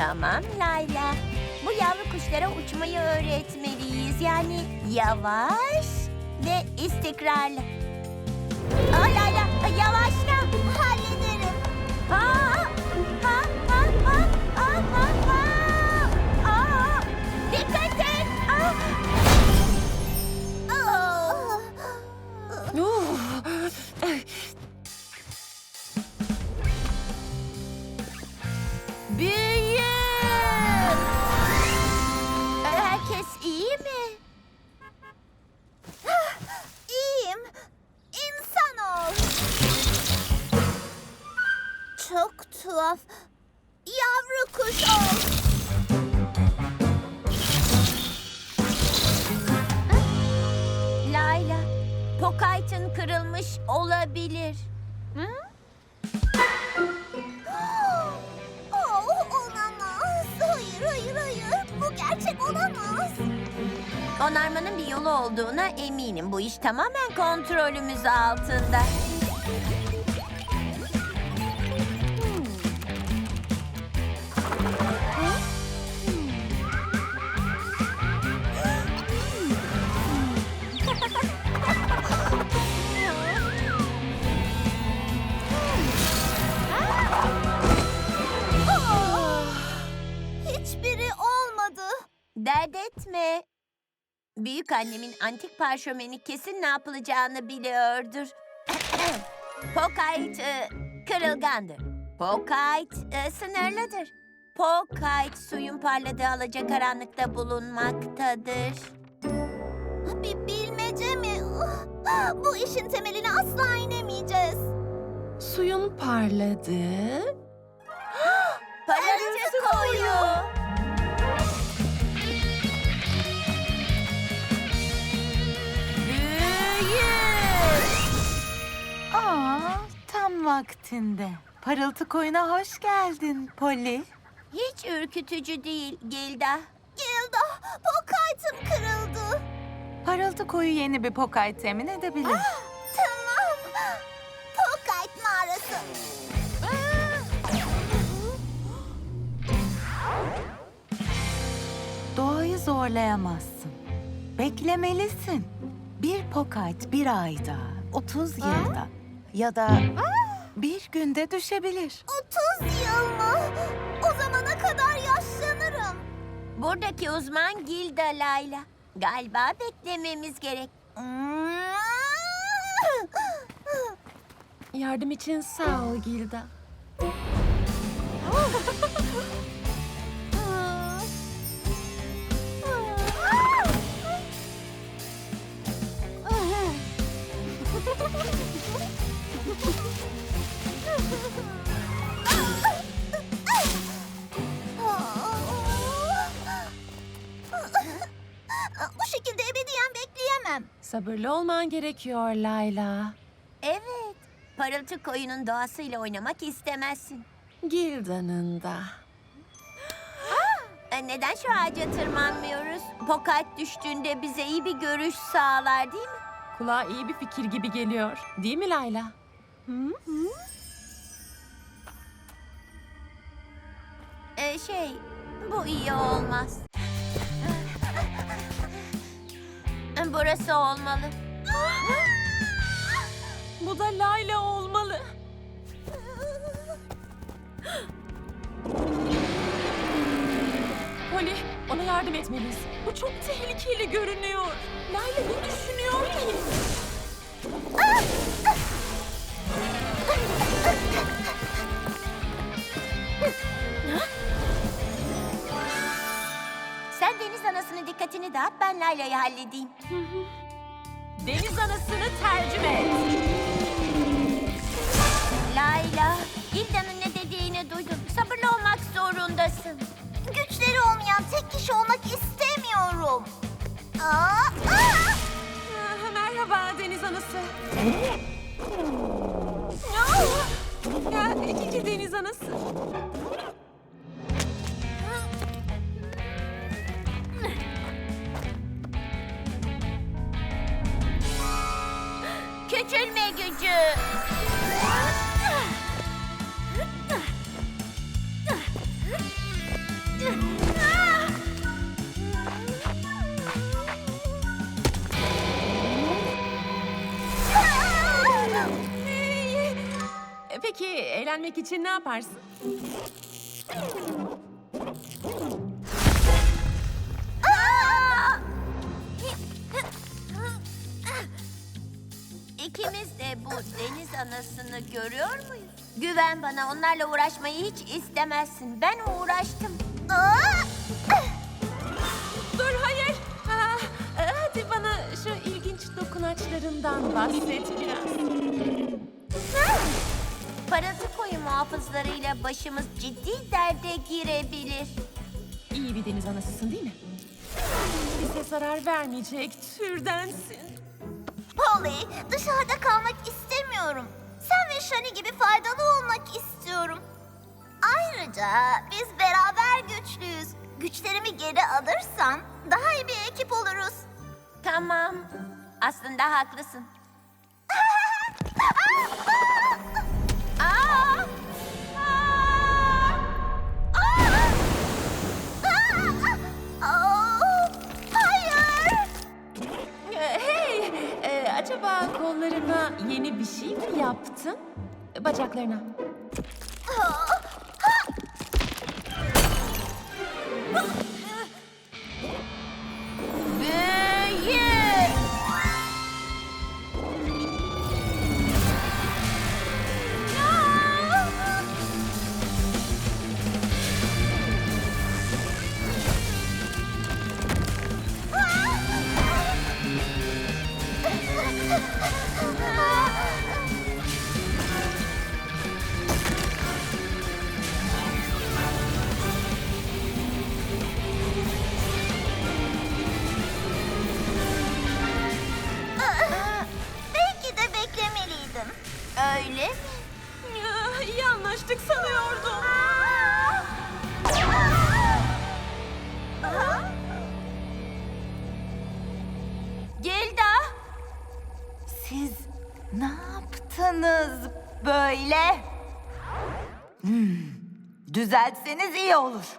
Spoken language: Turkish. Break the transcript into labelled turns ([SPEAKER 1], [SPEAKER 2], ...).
[SPEAKER 1] Tamam Layla. Bu yavru kuşlara uçmayı öğretmeliyiz. Yani yavaş ve istikrarlı. Layla, Pokayt'ın kırılmış olabilir. Hı? Oh, olamaz. Hayır, hayır, hayır. Bu gerçek olamaz. Onarmanın bir yolu olduğuna eminim. Bu iş tamamen kontrolümüz altında. Büyük annemin antik parşömeni kesin ne yapılacağını biliyordur. Pokayt e, kırılgandır. Pokayt e, sınırlıdır. Pokayt suyun parladığı alacakaranlıkta bulunmaktadır. Bir bilmece mi? Bu işin temeline asla inemeyeceğiz.
[SPEAKER 2] Suyun parladığı...
[SPEAKER 1] Parıltı koyu.
[SPEAKER 3] Tam vaktinde. Parıltı koyuna hoş geldin Polly.
[SPEAKER 1] Hiç ürkütücü değil Gilda. Gilda, pokaytım kırıldı.
[SPEAKER 3] Parıltı koyu yeni bir pokay temin edebilir.
[SPEAKER 1] Tamam. Pokayt mağarası.
[SPEAKER 3] Doğayı zorlayamazsın. Beklemelisin. Bir pokayt bir ayda, 30 yılda ya da bir günde düşebilir.
[SPEAKER 1] 30 yıl mı? O zamana kadar yaşlanırım. Buradaki uzman Gilda Layla. Galiba beklememiz gerek.
[SPEAKER 2] Yardım için sağ ol Gilda. Sabırlı olman gerekiyor Layla.
[SPEAKER 1] Evet. Parıltı koyunun doğasıyla oynamak istemezsin.
[SPEAKER 2] Gilda'nın da.
[SPEAKER 1] E, Neden şu ağaca tırmanmıyoruz? Pokat düştüğünde bize iyi bir görüş sağlar değil mi?
[SPEAKER 2] Kulağa iyi bir fikir gibi geliyor. Değil mi Layla?
[SPEAKER 1] E, şey, bu iyi olmaz. E, Burası olmalı.
[SPEAKER 2] Bu da Layla olmalı. Polly, ona yardım etmeliyiz. Bu çok tehlikeli görünüyor. Layla ne düşünüyor ki?
[SPEAKER 1] dağıt, ben Layla'yı halledeyim.
[SPEAKER 2] Deniz anasını tercüme et.
[SPEAKER 1] Layla, Gilda'nın ne dediğini duydun. Sabırlı olmak zorundasın. Güçleri olmayan tek kişi olmak istemiyorum. Aa, aa!
[SPEAKER 2] Ah, Merhaba deniz anası. Ah! Ya ikinci deniz anası. Peki eğlenmek için ne yaparsın?
[SPEAKER 1] İkimiz de bu deniz anasını görüyor muyuz? Güven bana onlarla uğraşmayı hiç istemezsin. Ben uğraştım.
[SPEAKER 2] Dur hayır. Ha, e, hadi bana şu ilginç dokunaçlarından bahset biraz.
[SPEAKER 1] Muhafızlarıyla başımız ciddi derde girebilir.
[SPEAKER 2] İyi bir deniz anasısın değil mi? Bize zarar vermeyecek türdensin.
[SPEAKER 4] Polly, dışarıda kalmak istemiyorum. Sen ve Shani gibi faydalı olmak istiyorum. Ayrıca biz beraber güçlüyüz. Güçlerimi geri alırsam daha iyi bir ekip oluruz.
[SPEAKER 1] Tamam. Aslında haklısın.
[SPEAKER 2] Acaba kollarına yeni bir şey mi yaptın? Bacaklarına.
[SPEAKER 3] Siz ne yaptınız böyle? Hmm, düzeltseniz iyi olur.